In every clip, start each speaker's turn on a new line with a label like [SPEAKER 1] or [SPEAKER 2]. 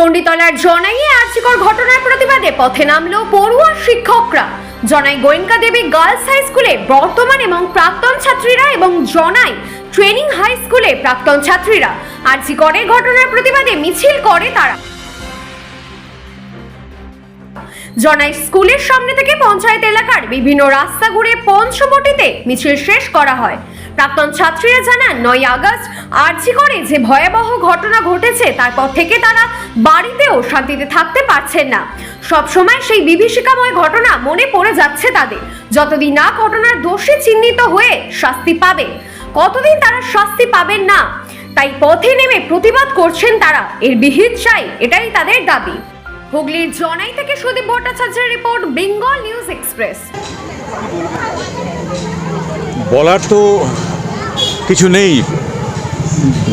[SPEAKER 1] চণ্ডীতলার জনাইয়ে আর্যিকর ঘটনার প্রতিবাদে পথে নামলো পড়ুয়া শিক্ষকরা। জনাই গোয়েঙ্কা দেবী গার্লস হাই স্কুলে বর্তমান এবং প্রাক্তন ছাত্রীরা এবং জনাই ট্রেনিং হাই স্কুলে প্রাক্তন ছাত্রীরা। আর্যিকরের ঘটনার প্রতিবাদে মিছিল করে তারা। জনাই স্কুলের সামনে থেকে পঞ্চায়েত এলাকার বিভিন্ন রাস্তা ঘুরে পঞ্চবটিতে মিছিল শেষ করা হয়। প্রাক্তন ছাত্রীরা জানান নয় আগস্ট আর্জি করে যে ভয়াবহ ঘটনা ঘটেছে তারপর থেকে তারা বাড়িতেও শান্তিতে থাকতে পারছেন না। সবসময় সেই বিভীষিকাময় ঘটনা মনে পড়ে যাচ্ছে তাদের। যতদিন না ঘটনার দোষী চিহ্নিত হয়ে শাস্তি পাবে, কতদিন তারা শাস্তি পাবেন না? তাই পথে নেমে প্রতিবাদ করছেন তারা। এর বিহিত চাই, এটাই তাদের দাবি। হুগলির জনাই থেকে সুদীপ ভট্টাচার্যের রিপোর্ট, বেঙ্গল নিউজ এক্সপ্রেস।
[SPEAKER 2] বলার তো কিছু নেই।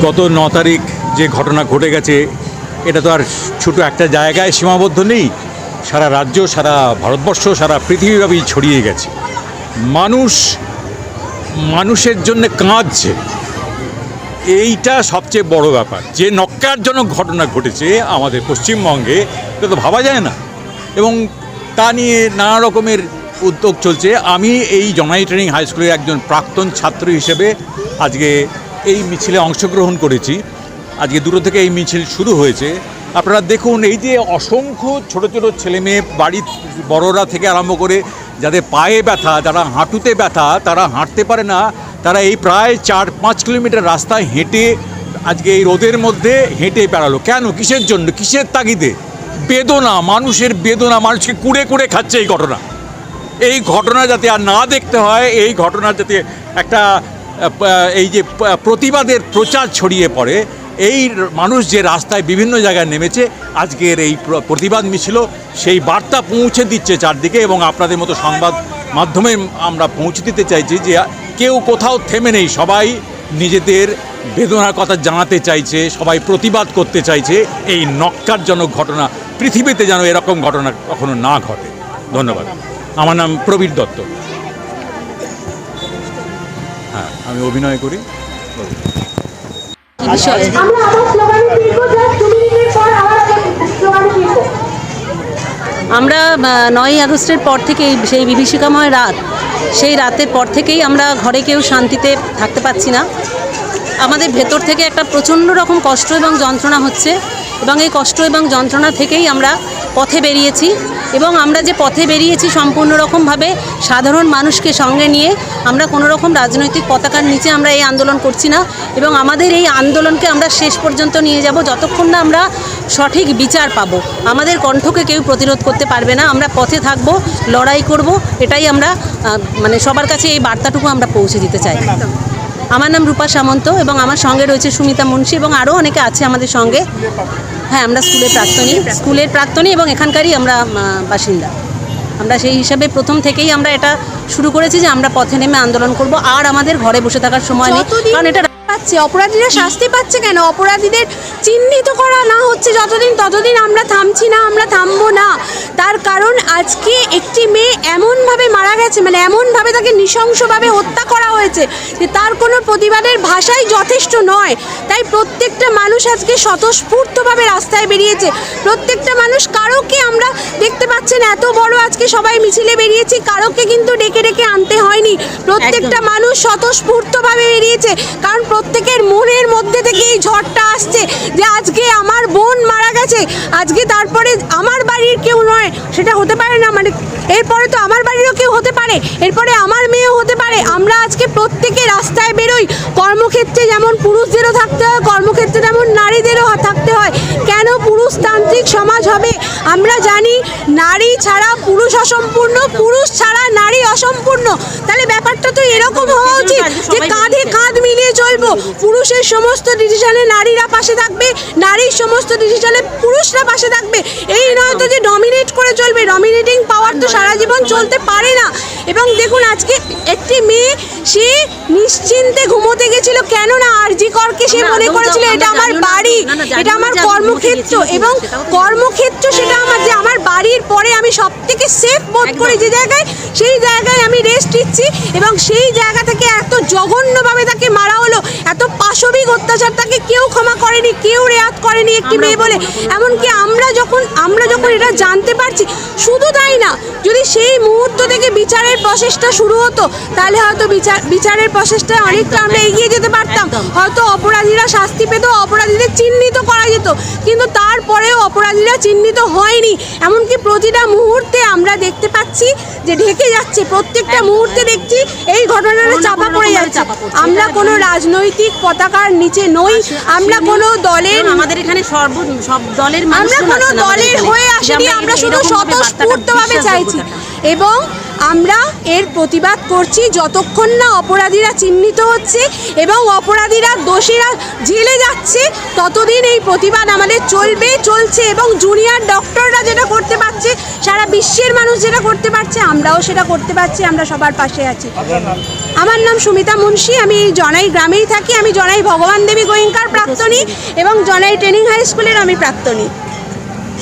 [SPEAKER 2] গত ন তারিখ যে ঘটনা ঘটে গেছে, এটা তো আর ছোটো একটা জায়গায় সীমাবদ্ধ নেই। সারা রাজ্য, সারা ভারতবর্ষ, সারা পৃথিবীব্যাপী ছড়িয়ে গেছে। মানুষ, মানুষের জন্য কাঁদছে। এইটা সবচেয়ে বড় ব্যাপার। যে নক্কারজনক ঘটনা ঘটেছে আমাদের পশ্চিমবঙ্গে, এটা তো ভাবা যায় না। এবং তা নিয়ে নানা রকমের উদ্যোগ চলছে। আমি এই জনাই ট্রেনিং হাই স্কুলের একজন প্রাক্তন ছাত্র হিসেবে আজকে এই মিছিলে অংশগ্রহণ করেছি। আজকে দূর থেকে এই মিছিল শুরু হয়েছে। আপনারা দেখুন, এই যে অসংখ্য ছোট ছোট ছেলে মেয়ে বাড়ির বড়রা থেকে আরম্ভ করে যাদের পায়ে ব্যথা, যারা হাঁটুতে ব্যথা, তারা হাঁটতে পারে না। তারা এই প্রায় চার পাঁচ কিলোমিটার রাস্তায় হেঁটে আজকে এই রোদের মধ্যে হেঁটে বেড়ালো। কেন? কিসের জন্য? কিসের তাগিদে? বেদনা, মানুষের বেদনা, মানুষকে কুড়ে কুড়ে খাচ্ছে এই ঘটনা। এই ঘটনা যাতে আর না দেখতে হয়, এই ঘটনা যাতে একটা এই যে প্রতিবাদের প্রচার ছড়িয়ে পড়ে, এই মানুষ যে রাস্তায় বিভিন্ন জায়গায় নেমেছে, আজকের এই প্রতিবাদ মিছিল, সেই বার্তা পৌঁছে দিচ্ছে চারদিকে এবং আপনাদের মতো সংবাদ মাধ্যমে আমরা পৌঁছে দিতে চাইছি যে কেউ কোথাও থেমে নেই। সবাই নিজেদের বেদনার কথা জানাতে চাইছে, সবাই প্রতিবাদ করতে চাইছে। এই নক্কারজনক ঘটনা, পৃথিবীতে যেন এরকম ঘটনা কখনো না ঘটে। ধন্যবাদ। আমার নাম প্রবীর দত্ত। হ্যাঁ আমি অভিনয় করি।
[SPEAKER 3] আমরা
[SPEAKER 4] নয় আগস্টের পর থেকেই সেই বিভীষিকাময় রাত সেই রাতের পর থেকেই আমরা ঘরে কেউ শান্তিতে থাকতে পারছি না। আমাদের ভেতর থেকে একটা প্রচণ্ড রকম কষ্ট এবং যন্ত্রণা হচ্ছে। এবং এই কষ্ট এবং যন্ত্রণা থেকেই আমরা পথে বেরিয়েছি এবং আমরা যে পথে বেরিয়েছি সম্পূর্ণ রকমভাবে সাধারণ মানুষকে সঙ্গে নিয়ে আমরা কোনো রকম রাজনৈতিক পতাকার নিচে আমরা এই আন্দোলন করছি না এবং আমাদের এই আন্দোলনকে আমরা শেষ পর্যন্ত নিয়ে যাব যতক্ষণ না আমরা সঠিক বিচার পাব। আমাদের কণ্ঠকে কেউ প্রতিরোধ করতে পারবে না। আমরা পথে থাকব, লড়াই করব, এটাই আমরা মানে সবার কাছে এই বার্তাটুকু আমরা পৌঁছে দিতে চাই। আমার নাম রূপা সামন্ত এবং আমার সঙ্গে রয়েছে সুমিতা মুন্সি এবং আরও অনেকে আছে আমাদের সঙ্গে। হ্যাঁ আমরা স্কুলের প্রাক্তনী স্কুলের প্রাক্তনী এবং এখানকারই আমরা বাসিন্দা। আমরা সেই হিসাবে প্রথম থেকেই আমরা এটা শুরু করেছি যে আমরা পথে নেমে আন্দোলন করব। আর আমাদের ঘরে বসে থাকার সময় নেই। কারণ এটা
[SPEAKER 5] পাচ্ছে অপরাধীরা শাস্তি পাচ্ছে কেন? অপরাধীদের চিহ্নিত করা না হচ্ছে যতদিন ততদিন আমরা থামছি না আমরা থামবো না। তার কারণ আজকে একটি মেয়ে এমনভাবে মারা গেছে মানে এমনভাবে তাকে নৃশংসভাবে হত্যা করা হয়েছে যে তার কোনো প্রতিবাদের ভাষাই যথেষ্ট নয়। তাই প্রত্যেকটা মানুষ আজকে স্বতঃস্ফূর্তভাবে রাস্তায় বেরিয়েছে। প্রত্যেকটা মানুষ কারোকে আমরা দেখতে পাচ্ছেন এত বড় আজকে সবাই মিছিলে বেরিয়েছি কারোকে কিন্তু ডেকে ডেকে আনতে হয়নি। প্রত্যেকটা মানুষ স্বতঃস্ফূর্তভাবে বেরিয়েছে কারণ প্রত্যেকের মনের মধ্যে থেকে এই ঝড়টা আসছে যে আজকে আমার বোন মারা গেছে, আজকে তারপরে আমার বাড়ির কেউ নয়, সেটা হতে পারে না মানে এরপরে তো আমার বাড়িরও কেউ হতে পারে, এরপরে আমার মেয়েও হতে পারে। আমরা আজকে প্রত্যেকে রাস্তায় বেরোই, কর্মক্ষেত্রে যেমন পুরুষদেরও থাকতে হয়, কর্মক্ষেত্রে তেমন নারীদেরও থাকতে হয়। কেন পুরুষতান্ত্রিক সমাজ হবে? আমরা জানি নারী ছাড়া পুরুষ অসম্পূর্ণ পুরুষ ছাড়া নারী অসম্পূর্ণ। তাহলে ব্যাপারটা তো এরকম হওয়া উচিত যে কাঁধে কাঁধ মিলিয়ে চলবো। পুরুষের সমস্ত ডিসিশনে নারীরা পাশে থাকবে নারীর সমস্ত ডিসিশনে পুরুষরা পাশে থাকবে। এই নয় তো যে ডমিনেট করে চলবে। ডমিনেটিং পাওয়ার তো সারা জীবন চলতে পারে না। এবং দেখুন আজকে একটি মেয়ে সে নিশ্চিন্তে ঘুমোতে গেছিল। কেন না আরজি করকে সে মনে করেছিল এটা আমার বাড়ি এটা আমার কর্মক্ষেত্র এবং কর্মক্ষেত্র সেটা আমার যে আমার বাড়ির পরে আমি সব থেকে সেফ বোধ করি যে জায়গায় সেই জায়গায় আমি রেস্ট নিচ্ছি এবং সেই জায়গা থেকে এত জঘন্যভাবে তাকে মারা হলো এত পাশবিক অত্যাচার তাকে কেউ ক্ষমা করেনি কেউ রেয়াত করেনি একটি মেয়ে বলে। এমনকি আমরা যখন আমরা যখন এটা জানতে পারছি শুধু তাই না যদি সেই মুহূর্ত বিচারের প্রসেসটা শুরু হতো তাহলে হয়তো বিচার বিচারের প্রসেসটা অনেকটা আমরা এগিয়ে যেতে পারতাম। হয়তো অপরাধীরা শাস্তি পেত অপরাধীদের চিহ্নিত করা যেত কিন্তু তারপরেও অপরাধীরা চিহ্নিত হয়নি। এমনকি প্রতিটা মুহূর্তে আমরা দেখতে পাচ্ছি যে ঢেকে যাচ্ছে প্রত্যেকটা মুহূর্তে দেখছি এই ঘটনাটা চাপা পড়ে যাচ্ছে। আমরা কোনো রাজনৈতিক পতাকার নিচে নই আমরা কোনো দলের
[SPEAKER 4] আমাদের এখানে সর্ব সব দলের
[SPEAKER 5] আমরা কোনো দলের হয়ে আসিনি আমরা শুধু স্বতঃস্ফূর্তভাবে চাইছি। এবং আমরা এর প্রতিবাদ করছি যতক্ষণ না অপরাধীরা চিহ্নিত হচ্ছে এবং অপরাধীরা দোষীরা জেলে যাচ্ছে, ততদিন এই প্রতিবাদ আমাদের চলবে, চলছে এবং জুনিয়র ডক্টররা যেটা করতে পারছে, সারা বিশ্বের মানুষ যেটা করতে পারছে, আমরাও সেটা করতে পারছি, আমরা সবার পাশে আছি। আমার নাম সুমিতা মুন্সি, আমি এই জনাই গ্রামেই থাকি, আমি জনাই ভগবান দেবী গোয়েঙ্কার প্রাক্তনী এবং জনাই ট্রেনিং হাই স্কুলের আমি প্রাক্তনী।